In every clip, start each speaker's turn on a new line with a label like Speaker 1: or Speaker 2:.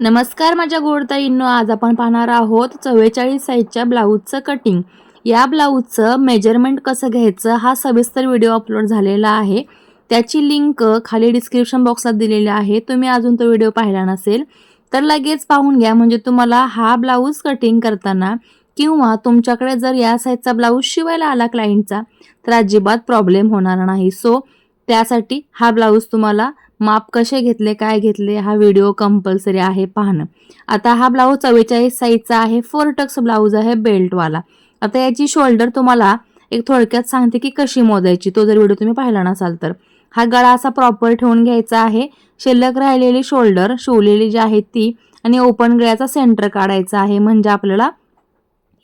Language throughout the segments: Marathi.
Speaker 1: नमस्कार माझ्या गोडताईंनो आज आपण पाहणार आहोत चव्वेचाळीस साईजच्या ब्लाऊजचं कटिंग या ब्लाऊजचं मेजरमेंट कसं घ्यायचं हा सविस्तर व्हिडिओ अपलोड झालेला आहे. त्याची लिंक खाली डिस्क्रिप्शन बॉक्सात दिलेली आहे. तुम्ही अजून तो व्हिडिओ पाहिला नसेल तर लगेच पाहून घ्या. म्हणजे तुम्हाला हा ब्लाऊज कटिंग करताना किंवा तुमच्याकडे जर या साईजचा ब्लाऊज शिवायला आला क्लायंटचा तर अजिबात प्रॉब्लेम होणार नाही. सो त्यासाठी हा ब्लाऊज तुम्हाला माप कसे घेतले काय घेतले हा व्हिडिओ कंपल्सरी आहे पाहणं. आता हा ब्लाऊज चव्वेचाळीस साईजचा आहे फोर टक्स ब्लाऊज आहे बेल्टवाला आता याची शोल्डर तुम्हाला एक थोडक्यात सांगते की कशी मोजायची तो जर व्हिडिओ तुम्ही पाहिला नसाल तर. हा गळा असा प्रॉपर ठेवून घ्यायचा आहे. शिल्लक राहिलेली शोल्डर शिवलेली जी आहे ती आणि ओपन गळ्याचा सेंटर काढायचा आहे. म्हणजे आपल्याला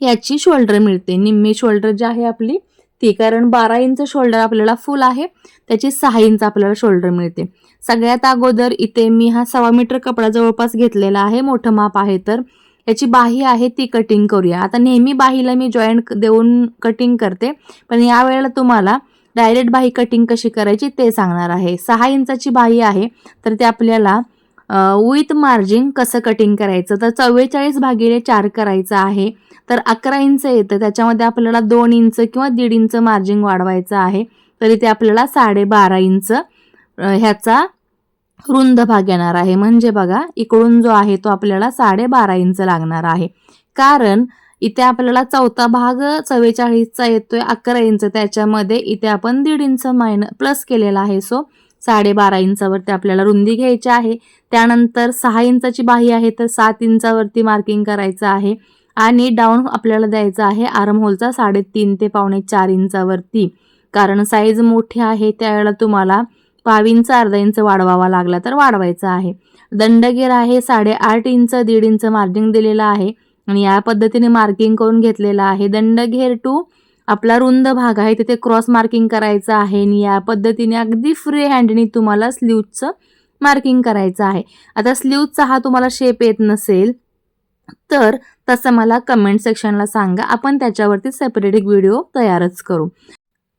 Speaker 1: याची शोल्डर मिळते. निम्मी शोल्डर जी आहे आपली ती. कारण बारा इंच शोल्डर आपल्याला फुल आहे. त्याची सहा इंच आपल्याला शोल्डर मिळते. सगळ्यात अगोदर इथे मी हा सव्वा मीटर कपडा जवळपास घेतलेला आहे. मोठं माप आहे तर. याची बाही आहे ती कटिंग करूया. आता नेहमी बाहीला मी जॉईंट देऊन कटिंग करते. पण यावेळेला तुम्हाला डायरेक्ट बाही कटिंग कशी करायची ते सांगणार आहे. सहा इंचाची बाही आहे तर ते आपल्याला विथ मार्जिन कसं कटिंग करायचं? तर चव्वेचाळीस भागिले चार करायचं आहे. तर अकरा इंच येतं. त्याच्यामध्ये आपल्याला दोन इंच किंवा दीड इंच मार्जिन वाढवायचं आहे. तरी ते आपल्याला साडेबारा इंच ह्याचा रुंद भाग येणार आहे. म्हणजे बघा इकडून जो आहे तो आपल्याला साडेबारा इंच लागणार आहे. कारण इथे आपल्याला चौथा भाग चव्वेचाळीसचा येतोय अकरा इंच त्याच्यामध्ये इथे आपण दीड इंच मायन प्लस केलेला आहे. सो साडेबारा इंचावरती आपल्याला रुंदी घ्यायची आहे. त्यानंतर सहा इंचाची बाही आहे तर सात इंचावरती मार्किंग करायचं आहे. आणि डाऊन आपल्याला द्यायचा आहे आरमहोलचा साडेतीन ते पावणे चार इंचावरती. कारण साईज मोठी आहे त्यावेळेला तुम्हाला पाव इंच अर्धा इंच वाढवावा लागला तर वाढवायचा आहे. दंडगेर आहे साडेआठ इंच दीड इंच मार्जिंग दिलेलं आहे. आणि या पद्धतीने मार्किंग करून घेतलेलं आहे. दंडघेर टू आपला रुंद भाग आहे तिथे क्रॉस मार्किंग करायचं आहे आणि या पद्धतीने अगदी फ्री हँडनी तुम्हाला स्लीवचं मार्किंग करायचं आहे. आता स्लीवचा हा तुम्हाला शेप येत नसेल तर तसं मला कमेंट सेक्शनला सांगा. आपण त्याच्यावरती सेपरेट एक व्हिडिओ तयारच करू.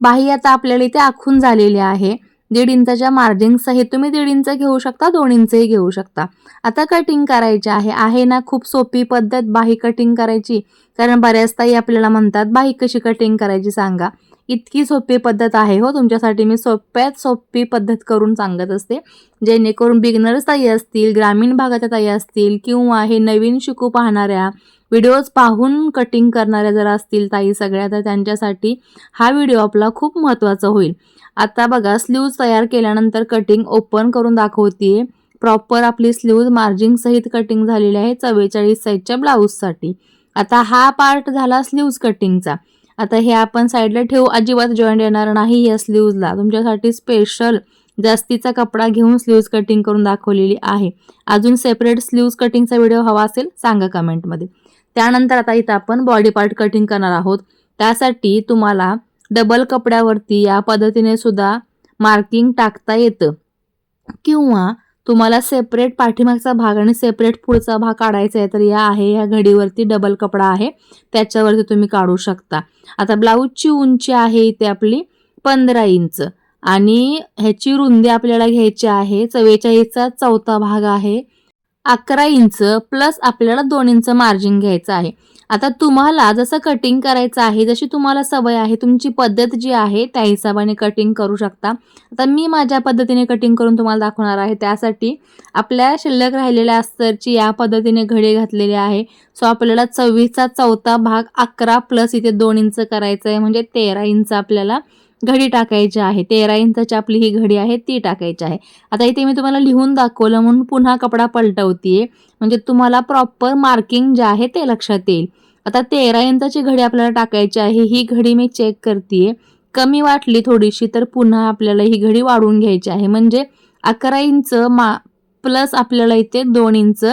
Speaker 1: बाही आता आपल्याला इथे आखून झालेली आहे. दीड इंचाच्या मार्जिन तुम्ही दीड इंच घेऊ शकता दोन इंचही घेऊ शकता. आता कटिंग करायची आहे. आहे ना खूप सोपी पद्धत बाही कटिंग करायची. कारण बऱ्याच ताई आपल्याला म्हणतात बाही कशी कटिंग करायची सांगा. इतकी सोपी पद्धत आहे हो तुमच्यासाठी मी सोप्यात सोपी पद्धत करून सांगत असते. जेणेकरून बिगनर्स ताई असतील ग्रामीण भागाच्या ताई असतील किंवा हे नवीन शिकू पाहणाऱ्या व्हिडिओज पाहून कटिंग करणाऱ्या जर असतील ताई सगळ्या तर त्यांच्यासाठी हा व्हिडिओ आपला खूप महत्त्वाचा होईल. आता बघा स्लीव्ज तयार केल्यानंतर कटिंग ओपन करून दाखवते प्रॉपर आपली स्लीव्ज मार्जिंग सहित कटिंग झालेली आहे चव्वेचाळीस साईजच्या ब्लाऊजसाठी आता हा पार्ट झाला स्लीव्ज कटिंगचा आता हे आपण साईडला ठेवू. अजिबात जॉईंट येणार नाही या स्लीव्जला तुमच्यासाठी स्पेशल जास्तीचा कपडा घेऊन स्लीव्ज कटिंग करून दाखवलेली आहे. अजून सेपरेट स्लीव्ज कटिंगचा व्हिडिओ हवा असेल सांगा कमेंटमध्ये त्यानंतर आता इथं आपण बॉडी पार्ट कटिंग करणार आहोत. त्यासाठी तुम्हाला डबल कपड्यावरती या पद्धतीने सुद्धा मार्किंग टाकता येतं. किंवा तुम्हाला सेपरेट पाठीमागचा भाग आणि सेपरेट पुढचा भाग काढायचा आहे तर या आहे या घडीवरती डबल कपडा आहे त्याच्यावरती तुम्ही काढू शकता. आता ब्लाऊजची उंची आहे इथे आपली पंधरा इंच आणि ह्याची रुंदी आपल्याला घ्यायची आहे चव्वेचाळीसचा चौथा भाग आहे अकरा इंच प्लस आपल्याला दोन इंच मार्जिन घ्यायचं आहे. आता तुम्हाला जसं कटिंग करायचं आहे जशी तुम्हाला सवय आहे तुमची पद्धत जी आहे त्या हिशोबाने कटिंग करू शकता. आता मी माझ्या पद्धतीने कटिंग करून तुम्हाला दाखवणार आहे. त्यासाठी आपल्या शिल्लक राहिलेल्या अस्तरची या पद्धतीने घडे घातलेले आहे. सो आपल्याला चव्वीसचा चौथा भाग अकरा प्लस इथे दोन इंच करायचं आहे म्हणजे तेरा इंच आपल्याला घडी टाकायची आहे. तेरा इंचाची आपली ही घडी आहे ती टाकायची आहे. आता इथे मी तुम्हाला लिहून दाखवलं म्हणून पुन्हा कपडा पलटवतीये. म्हणजे तुम्हाला प्रॉपर मार्किंग जे आहे ते लक्षात येईल. आता तेरा इंचाची घडी आपल्याला टाकायची आहे ही घडी मी चेक करते कमी वाटली थोडीशी तर पुन्हा आपल्याला ही घडी वाढवून घ्यायची आहे. म्हणजे अकरा इंच मा प्लस आपल्याला इथे दोन इंच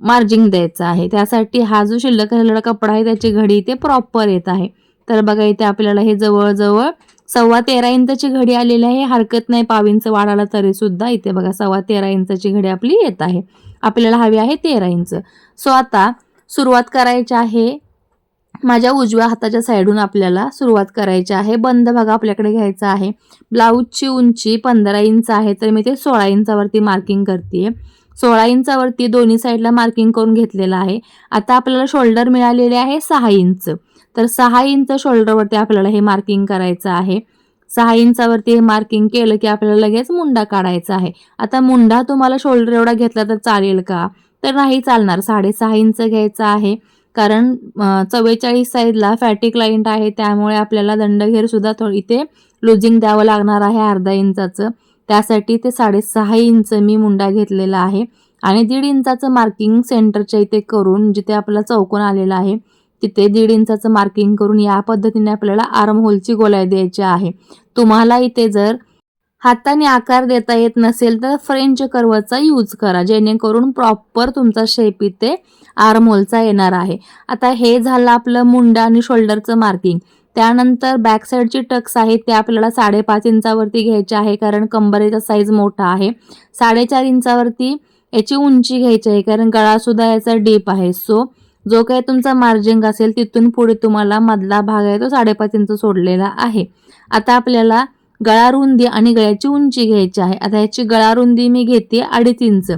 Speaker 1: मार्जिंग द्यायचं आहे. त्यासाठी हा जो शिल्लक राहिलेला कपडा आहे त्याची घडी इथे प्रॉपर येत आहे. तर बघा इथे आपल्याला हे जवळजवळ सव्वा तेरा इंचाची घडी आलेली आहे. हरकत नाही पाव इंच वाढायला तरी सुद्धा. इथे बघा सव्वा तेरा इंचाची घडी आपली येत आहे. आपल्याला हवी आहे तेरा इंच. सो आता सुरुवात करायची आहे. माझ्या उजव्या हाताच्या साईडून आपल्याला सुरुवात करायची आहे. बंद भाग आपल्याकडे घ्यायचा आहे. ब्लाऊजची उंची पंधरा इंच आहे तर मी ते सोळा इंचावरती मार्किंग करते सोळा इंचावरती दोन्ही साईडला मार्किंग करून घेतलेलं आहे. आता आपल्याला शोल्डर मिळालेले आहे सहा इंच. तर सहा इंच शोल्डरवरती आपल्याला हे मार्किंग करायचं आहे. सहा इंचावरती हे मार्किंग केलं की आपल्याला लगेच मुंडा काढायचा आहे. आता मुंडा तुम्हाला शोल्डर एवढा घेतला तर चालेल का? तर नाही चालणार. साडेसहा इंच घ्यायचा आहे. कारण चव्वेचाळीस साईजला फॅटिक क्लाइंट आहे. त्यामुळे आपल्याला दंडघेरसुद्धा थोडी इथे लुजिंग द्यावं लागणार आहे अर्धा इंचाचं. त्यासाठी ते साडेसहा इंच मी मुंडा घेतलेला आहे. आणि दीड इंचाचं मार्किंग सेंटरच्या इथे करून जिथे आपला चौकोन आलेला आहे तिथे दीड इंचाचं मार्किंग करून या पद्धतीने आपल्याला आर्महोलची गोलाई द्यायची आहे. तुम्हाला इथे जर हाताने आकार देता येत नसेल तर फ्रेंच कर्वचा यूज करा जेणेकरून प्रॉपर तुमचा शेप इथे आर्महोलचा येणार आहे. आता हे झालं आपलं मुंडा आणि शोल्डरचं मार्किंग त्यानंतर बॅक साईडची टक्स आहेत ते आपल्याला साडेपाच इंचावरती घ्यायचे आहे कारण कंबरेचा साईज मोठा आहे. साडेचार इंचावरती याची उंची घ्यायची आहे कारण गळासुद्धा याचा डीप आहे. सो जो काही तुमचा मार्जिंग असेल तिथून पुढे तुम्हाला मधला भाग आहे तो साडेपाच इंच सोडलेला आहे. आता आपल्याला गळा रुंदी आणि गळ्याची उंची घ्यायची आहे. आता ह्याची गळा रुंदी मी घेते अडीच इंच.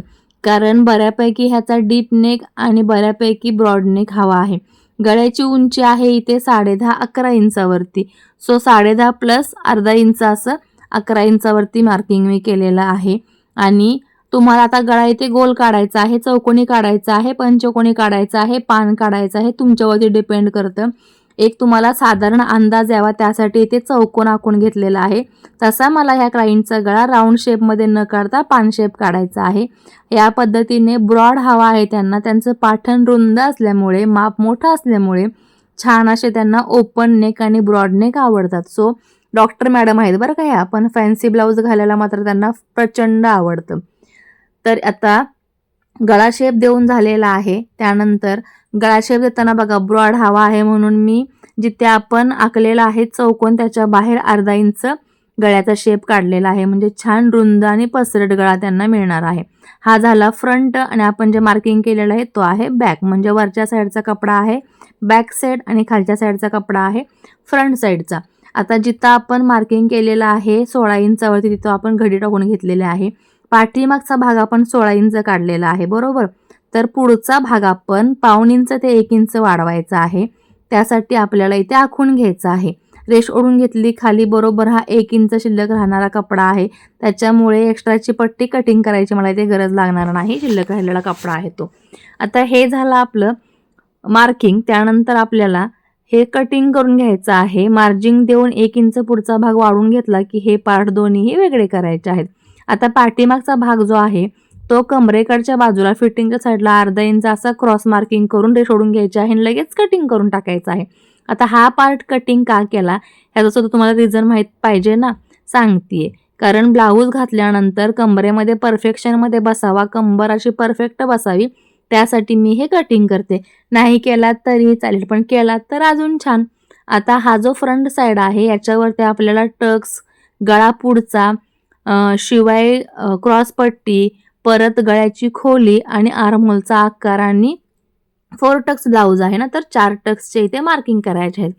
Speaker 1: कारण बऱ्यापैकी ह्याचा डीप नेक आणि बऱ्यापैकी ब्रॉड नेक हवा आहे. गळ्याची उंची आहे इथे साडे दहा अकरा इंचावरती. सो साडे दहा प्लस अर्धा इंच असं अकरा इंचावरती मार्किंग मी केलेलं आहे. आणि तुम्हाला आता गळा इथे गोल काढायचा आहे चौकोनी काढायचा आहे पंचकोनी काढायचा आहे पान काढायचं आहे तुमच्यावरती डिपेंड करतं. एक तुम्हाला साधारण अंदाज यावा त्यासाठी इथे चौकोन आखून घेतलेला आहे. तसा मला ह्या क्लाइंटचा गळा राऊंड शेपमध्ये न काढता पान शेप काढायचा आहे. या पद्धतीने ब्रॉड हवा आहे त्यांना त्यांचं पाठण रुंद असल्यामुळे माप मोठं असल्यामुळे छान असे त्यांना ओपन नेक आणि ब्रॉड नेक आवडतात. सो डॉक्टर मॅडम आहेत बरं का ह्या पण फॅन्सी ब्लाऊज घालायला मात्र त्यांना प्रचंड आवडतं. तर आता गळा शेप देऊन झालेला आहे. त्यानंतर गळा शेप देताना बघा ब्रॉड हवा आहे म्हणून मी जिथे आपण आखलेला आहे चौकोन त्याच्या बाहेर अर्धा इंच गळ्याचा शेप काढलेला आहे. म्हणजे छान रुंद आणि पसरट गळा त्यांना मिळणार आहे. हा झाला फ्रंट आणि आपण जे मार्किंग केलेलं आहे तो आहे बॅक. म्हणजे वरच्या साईडचा कपडा आहे बॅक साईड आणि खालच्या साईडचा कपडा आहे फ्रंट साईडचा. आता जिथं आपण मार्किंग केलेलं आहे सोळा इंचावरती तिथं आपण घडी टाकून घेतलेले आहे. पाठीमागचा भाग आपण सोळा इंच काढलेला आहे बरोबर? तर पुढचा भाग आपण पाऊण इंच ते एक इंच वाढवायचा आहे. त्यासाठी आपल्याला इथे आखून घ्यायचा आहे. रेश ओढून घेतली खाली बरोबर हा एक इंच शिल्लक राहणारा कपडा आहे. त्याच्यामुळे एक्स्ट्राची पट्टी कटिंग करायची मला इथे गरज लागणार नाही शिल्लक राहिलेला कपडा आहे तो. आता हे झालं आपलं मार्किंग त्यानंतर आपल्याला हे कटिंग करून घ्यायचं आहे. मार्जिंग देऊन एक इंच पुढचा भाग वाढून घेतला की हे पार्ट दोन्हीही वेगळे करायचे आहेत. आता पाठीमागचा भाग जो आहे तो कमरेकडच्या बाजूला फिटिंगच्या साईडला अर्धा इंच असा क्रॉस मार्किंग करून ते सोडून घ्यायचे आहे आणि लगेच कटिंग करून टाकायचं आहे. आता हा पार्ट कटिंग का केला ह्याचं सुद्धा तुम्हाला रिझन माहीत पाहिजे ना? सांगतीये. कारण ब्लाऊज घातल्यानंतर कमरेमध्ये परफेक्शनमध्ये बसावा कंबर अशी परफेक्ट बसावी त्यासाठी मी हे कटिंग करते. नाही केलात तरी चालेल पण केलात तर अजून छान. आता हा जो फ्रंट साईड आहे याच्यावरती आपल्याला टक्स गळा पुढचा शिवाय क्रॉसपट्टी परत गळ्याची खोली आणि आरमोलचा आकार आणि फोर टक्स ब्लाऊज आहे ना तर चार टक्सचे इथे मार्किंग करायचे आहेत.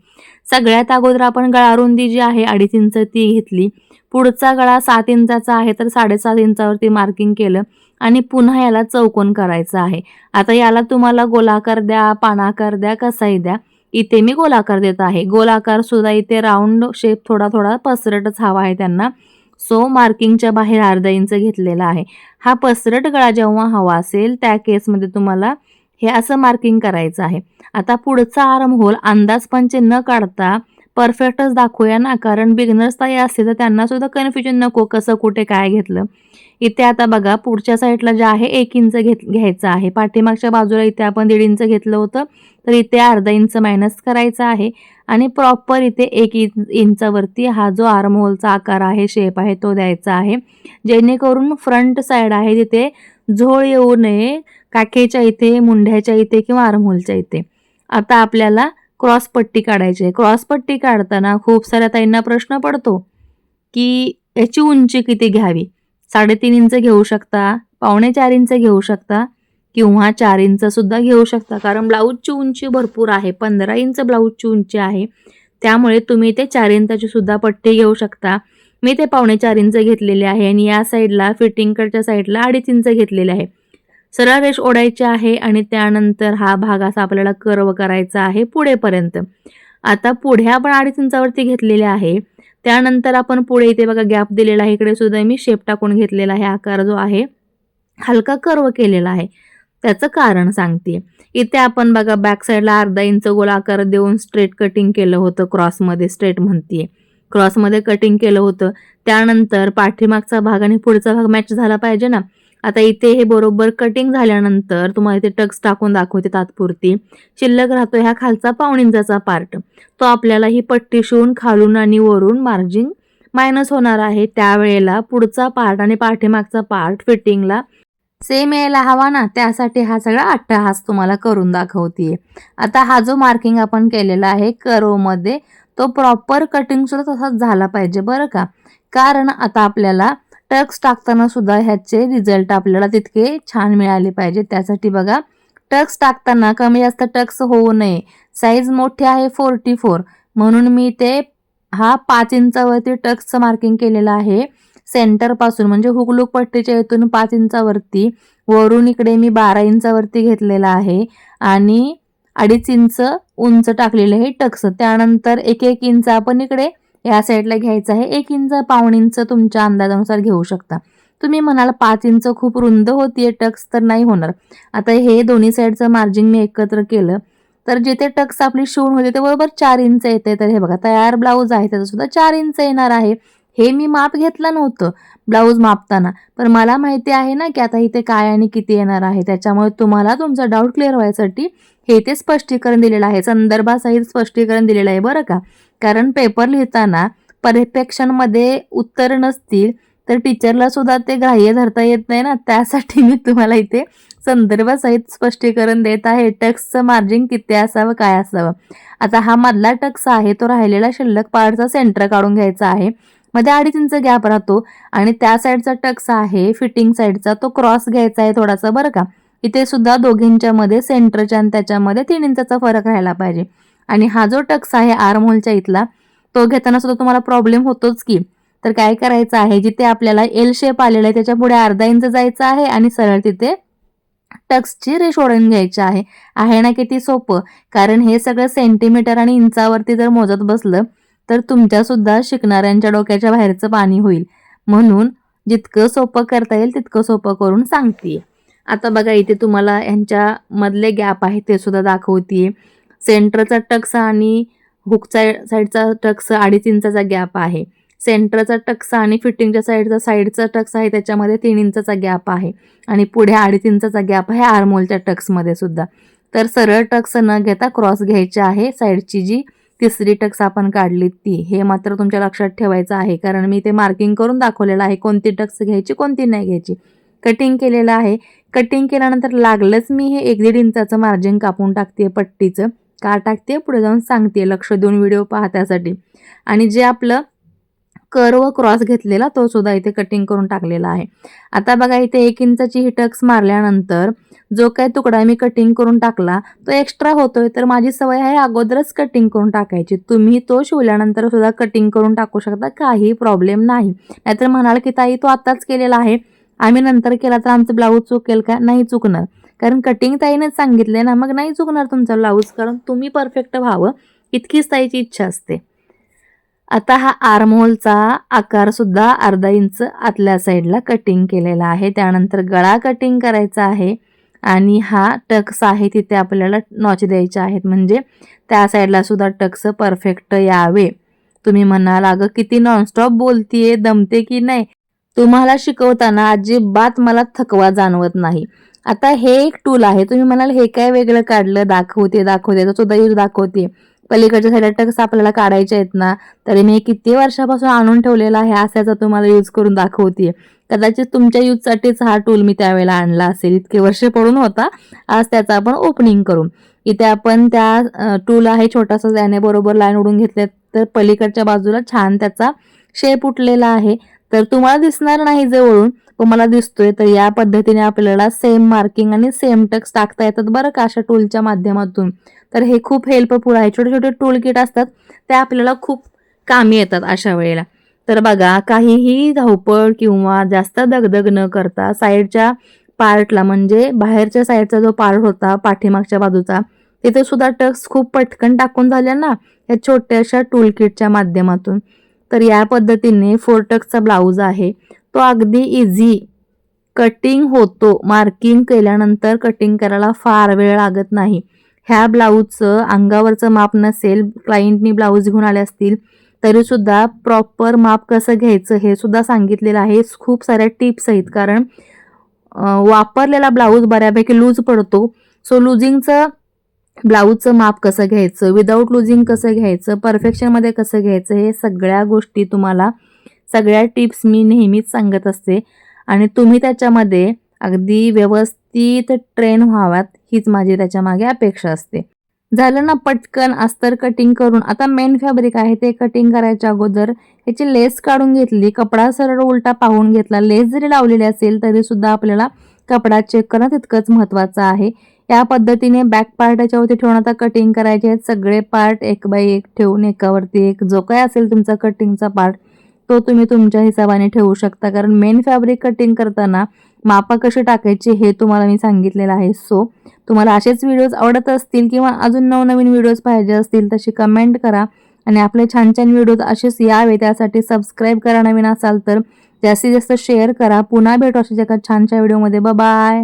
Speaker 1: सगळ्यात अगोदर आपण गळा रुंदी जी आहे अडीच इंच ती घेतली. पुढचा गळा सात इंचाचा आहे तर साडेसात इंचावरती मार्किंग केलं. आणि पुन्हा याला चौकोन करायचा आहे. आता याला तुम्हाला गोलाकार द्या पानाकार द्या कसाही द्या. इथे मी गोलाकार देत आहे. गोलाकार सुद्धा इथे राऊंड शेप थोडा थोडा पसरटच हवा आहे त्यांना. सो मार्किंगच्या बाहेर अर्धा इंच घेतलेला आहे. हा पसरट गळा जेव्हा हवा असेल त्या केसमध्ये तुम्हाला हे असं मार्किंग करायचं आहे. आता पुढचा आर्म होल अंदाजपंचे न काढता परफेक्टच दाखवूया ना. कारण बिगनर्स ताई असते तर त्यांना सुद्धा कन्फ्युजन नको कसं कुठे काय घेतलं. इथे आता बघा पुढच्या साईडला जे आहे एक इंच घेत घ्यायचं आहे. पाठीमागच्या बाजूला इथे आपण दीड इंच घेतलं होतं. तर इथे अर्धा इंच मायनस करायचा आहे. आणि प्रॉपर इथे एक इंचावरती हा जो आर्महोलचा आकार आहे शेप आहे तो द्यायचा आहे. जेणेकरून फ्रंट साईड आहे तिथे झोळ येऊ नये काखेच्या इथे मुंढ्याच्या इथे किंवा आर्महोलच्या इथे. आता आपल्याला क्रॉस पट्टी काढायची. आहे क्रॉस पट्टी काढताना खूप साऱ्या ताईंना प्रश्न पडतो की याची उंची किती घ्यावी? साडेतीन इंच घेऊ शकता? पावणे चार इंच घेऊ शकता? किंवा चार इंचसुद्धा घेऊ शकता? कारण ब्लाऊजची उंची भरपूर आहे. पंधरा इंच ब्लाऊजची उंची आहे. त्यामुळे तुम्ही ते चार इंचाची सुद्धा पट्टी घेऊ शकता. मी ते पावणे चार इंच घेतलेले आहे आणि या साईडला फिटिंगकडच्या साईडला अडीच इंच घेतलेले आहे. सरळ रेष ओढायची आहे आणि त्यानंतर हा भाग असा आपल्याला कर्व करायचा आहे पुढेपर्यंत. आता पुढे आपण अडीच इंचावरती घेतलेले आहे. त्यानंतर आपण पुढे इथे बघा गॅप दिलेला आहे. इकडे सुद्धा मी शेप टाकून घेतलेला आहे. आकार जो आहे हलका कर्व केलेला आहे. त्याचं कारण सांगते. इथे आपण बघा बॅक साईडला अर्धा इंच गोल आकार देऊन स्ट्रेट कटिंग केलं होतं. क्रॉसमध्ये स्ट्रेट म्हणते. क्रॉसमध्ये कटिंग केलं होतं. त्यानंतर पाठीमागचा भाग आणि पुढचा भाग मॅच झाला पाहिजे ना. आता इथे हे बरोबर कटिंग झाल्यानंतर तुम्हाला इथे टक्स टाकून दाखवते तात्पुरती. शिल्लक राहतो ह्या खालचा पाऊण इंचाचा पार्ट तो आपल्याला ही पट्टी शिवून खालून आणि वरून मार्जिन मायनस होणार आहे. त्यावेळेला पुढचा पार्ट आणि पाठीमागचा पार्ट फिटिंगला सेम यायला हवा ना? त्यासाठी हा सगळा अट्टहास तुम्हाला करून दाखवते आता हा जो मार्किंग आपण केलेला आहे करोमध्ये तो प्रॉपर कटिंग सुद्धा तसाच झाला पाहिजे बरं का? कारण आता आपल्याला टक्स टाकताना सुद्धा ह्याचे रिझल्ट आपल्याला तितके छान मिळाले पाहिजे. त्यासाठी बघा टक्स टाकताना कमी जास्त टक्स होऊ नये. साईज मोठी आहे फोर्टी फोर म्हणून मी ते हा पाच इंचावरती टक्सचं मार्किंग केलेलं आहे. सेंटरपासून म्हणजे हुकलूक पट्टीच्या इथून पाच इंचावरती. वरून इकडे मी बारा इंचावरती घेतलेला आहे. आणि अडीच इंच उंच टाकलेलं आहे टक्स. त्यानंतर एक एक इंच आपण इकडे या साईडला घ्यायचं आहे. एक इंच पाऊण इंच तुमच्या अंदाजानुसार घेऊ शकता. तुम्ही म्हणाल पाच इंच खूप रुंद होतीये टक्स तर नाही होणार. आता हे दोन्ही साईडचं मार्जिन मी एकत्र केलं. तर जिथे टक्स आपली शिवून होते ते बरोबर चार इंच येते. तर हे बघा तयार ब्लाऊज आहे त्याचं सुद्धा चार इंच येणार आहे. हे मी माप घेतलं नव्हतं ब्लाऊज मापताना. पण मला माहिती आहे ना की आता इथे काय आणि किती येणार आहे. त्याच्यामुळे तुम्हाला तुमचा डाऊट क्लिअर व्हायसाठी हे ते स्पष्टीकरण दिलेलं आहे. संदर्भासहित स्पष्टीकरण दिलेलं आहे बरं का? कारण पेपर लिहिताना परिपेक्षांमध्ये उत्तर नसतील तर टीचरला सुद्धा ते ग्राह्य धरता येत नाही ना. त्यासाठी मी तुम्हाला इथे संदर्भासहित स्पष्टीकरण देत आहे. टक्सचं मार्जिन किती असावं काय असावं? आता हा मधला टक्स आहे तो राहिलेला शिल्लक पार्टचा सेंटर काढून घ्यायचा आहे. मध्ये अडीच इंच गॅप राहतो आणि त्या साईडचा टक्स आहे फिटिंग साईडचा तो क्रॉस घ्यायचा आहे थोडासा बरं का? इथे सुद्धा दोघींच्या मध्ये सेंटरच्या आणि त्याच्यामध्ये तीन इंचाचा फरक राहायला पाहिजे. आणि हा जो टक्स आहे आर्महोलच्या इथला तो घेताना सुद्धा तुम्हाला प्रॉब्लेम होतोच की. तर काय करायचं आहे जिथे आपल्याला एल शेप आलेला आहे त्याच्या पुढे अर्धा इंच जायचं आहे आणि सरळ तिथे टक्सची रेश ओढून घ्यायची आहे. आहे ना किती सोपं? कारण हे सगळं सेंटीमीटर आणि इंचावरती जर मोजत बसलं तर तुमच्यासुद्धा शिकणाऱ्यांच्या डोक्याच्या बाहेरचं पाणी होईल. म्हणून जितकं सोपं करता येईल तितकं सोपं करून सांगते आता बघा इथे तुम्हाला यांच्या मधले गॅप आहे ते सुद्धा दाखवते सेंटरचा टक्स आणि हुकचा साईडचा टक्स अडीच इंचाचा गॅप आहे. सेंटरचा टक्स आणि फिटिंगच्या साईडचा साईडचा टक्स आहे त्याच्यामध्ये तीन इंचाचा गॅप आहे. आणि पुढे अडीच इंचाचा गॅप आहे आरमोलच्या टक्समध्ये सुद्धा. तर सरळ टक्स न घेता क्रॉस घ्यायचे आहे साईडची जी तिसरी टक्स आपण काढली ती. हे मात्र तुमच्या लक्षात ठेवायचं आहे. कारण मी ते मार्किंग करून दाखवलेलं आहे कोणती टक्स घ्यायची कोणती नाही घ्यायची. कटिंग केलेलं आहे. कटिंग केल्यानंतर लागलंच मी हे एक दीड इंचाचं मार्जिन कापून टाकते पट्टीचं. का टाकते? पुढे जाऊन सांगते लक्ष देऊन व्हिडिओ पाहत्यासाठी. आणि जे आपलं कर्व क्रॉस घेतलेला तो सुद्धा इथे कटिंग करून टाकलेला आहे. आता बघा इथे एक इंचाची ही टक्स मारल्यानंतर जो काही तुकडा मी कटिंग करून टाकला तो एक्स्ट्रा होतोय. तर माझी सवय आहे अगोदरच कटिंग करून टाकायची. तुम्ही तो शिवल्यानंतर सुद्धा कटिंग करून टाकू शकता काही प्रॉब्लेम नाही. नाहीतर म्हणाल की ताई तो आत्ताच केलेला आहे. आम्ही नंतर केला तर आमचं ब्लाऊज चुकेल का? नाही चुकणार. कारण कटिंग ताईनेच सांगितले ना मग नाही चुकणार तुमचा ब्लाऊज कारण तुम्ही परफेक्ट व्हावं इतकीच ताईची इच्छा असते. आता हा आर्महोलचा आकार सुद्धा अर्धा इंच आतल्या साईडला कटिंग केलेला आहे. त्यानंतर गळा कटिंग करायचा आहे आणि हा टक्स आहे तिथे आपल्याला नॉच द्यायचे आहेत. म्हणजे त्या साईडला सुद्धा टक्स परफेक्ट यावे. तुम्ही म्हणाल अगं किती नॉनस्टॉप बोलतीये दमते की नाही? तुम्हाला शिकवताना अजिबात मला थकवा जाणवत नाही. आता हे एक टूल आहे. तुम्ही म्हणाल हे काय वेगळं काढलं? दाखवते दाखवते सुद्धा यूज दाखवते. पलीकडच्या साईडला टक्स आपल्याला काढायचे आहेत ना तरी मी किती वर्षापासून आणून ठेवलेला आहे असायचा तुम्हाला यूज करून दाखवते. कदाचित तुमच्या यूजसाठीच हा टूल मी त्यावेळेला आणला असेल. इतके वर्ष पडून होता. आज त्याचा आपण ओपनिंग करू. इथे आपण त्या टूल आहे छोटासा त्याने बरोबर लाईन उडून घेतले तर पलीकडच्या बाजूला छान त्याचा शेप उठलेला आहे. तर तुम्हाला दिसणार नाही जवळून तो मला दिसतोय तर या पद्धतीने आपल्याला सेम मार्किंग आणि सेम टक्स टाकता येतात बरं का अशा टूलच्या माध्यमातून. तर हे खूप हेल्पफुल आहे. छोटे छोटे टूल किट असतात ते आपल्याला खूप कामी येतात अशा वेळेला. तर बघा काहीही धावपळ किंवा जास्त दगदग न करता साईडच्या पार्टला म्हणजे बाहेरच्या साईडचा जो पार्ट होता पाठीमागच्या बाजूचा तिथे सुद्धा टक्स खूप पटकन टाकून झाल्या ना या छोट्याशा टूल किटच्या माध्यमातून. तर या पद्धतीने फोर टक्सचा ब्लाऊज आहे. तो अगदी इझी कटिंग होतो. मार्किंग केल्यानंतर कटिंग करायला फार वेळ लागत नाही. ह्या ब्लाऊजचं अंगावरचं माप नसेल क्लायंटनी ब्लाऊज घेऊन आले असतील तरीसुद्धा प्रॉपर माप कसं घ्यायचं हे सुद्धा सांगितलेलं आहे. खूप साऱ्या टिप्स आहेत. कारण वापरलेला ब्लाऊज बऱ्यापैकी लूज पडतो. सो लुझिंगचं ब्लाऊजचं माप कसं घ्यायचं? विदाऊट लुझिंग कसं घ्यायचं? परफेक्शनमध्ये कसं घ्यायचं? हे सगळ्या गोष्टी तुम्हाला सगळ्या टिप्स मी नेहमीच सांगत असते. आणि तुम्ही त्याच्यामध्ये अगदी व्यवस्थित ट्रेन व्हाव्यात हीच माझी त्याच्यामागे अपेक्षा असते. झालं ना पटकन अस्तर कटिंग करून आता मेन फॅब्रिक आहे ते कटिंग करायच्या अगोदर ह्याची लेस काढून घेतली कपडा सरळ उलटा पाहून घेतला. लेस जरी लावलेली असेल तरी सुद्धा आपल्याला कपडा चेक करणं तितकंच महत्त्वाचं आहे. या पद्धतीने बॅक पार्ट याच्यावरती ठेवून आता कटिंग करायचे आहेत. सगळे पार्ट एक बाय एक ठेवून एकावरती एक जो काय असेल तुमचा कटिंगचा पार्ट तो तुम्ही तुमच्या हिशोबाने ठेवू शकता. कारण मेन फॅब्रिक कटिंग करताना मापा कशी टाकायची हे तुम्हाला मी सांगितलेलं आहे. सो तुम्हाला असेच व्हिडिओज आवडत असतील किंवा अजून नवनवीन व्हिडिओज पाहिजे असतील तशी कमेंट करा. आणि आपले छान छान व्हिडिओज असेच यावे. त्यासाठी सबस्क्राईब करा नवीन असाल तर. जास्तीत जास्त शेअर करा. पुन्हा भेटू अशाच एका छानशा व्हिडिओमध्ये बाय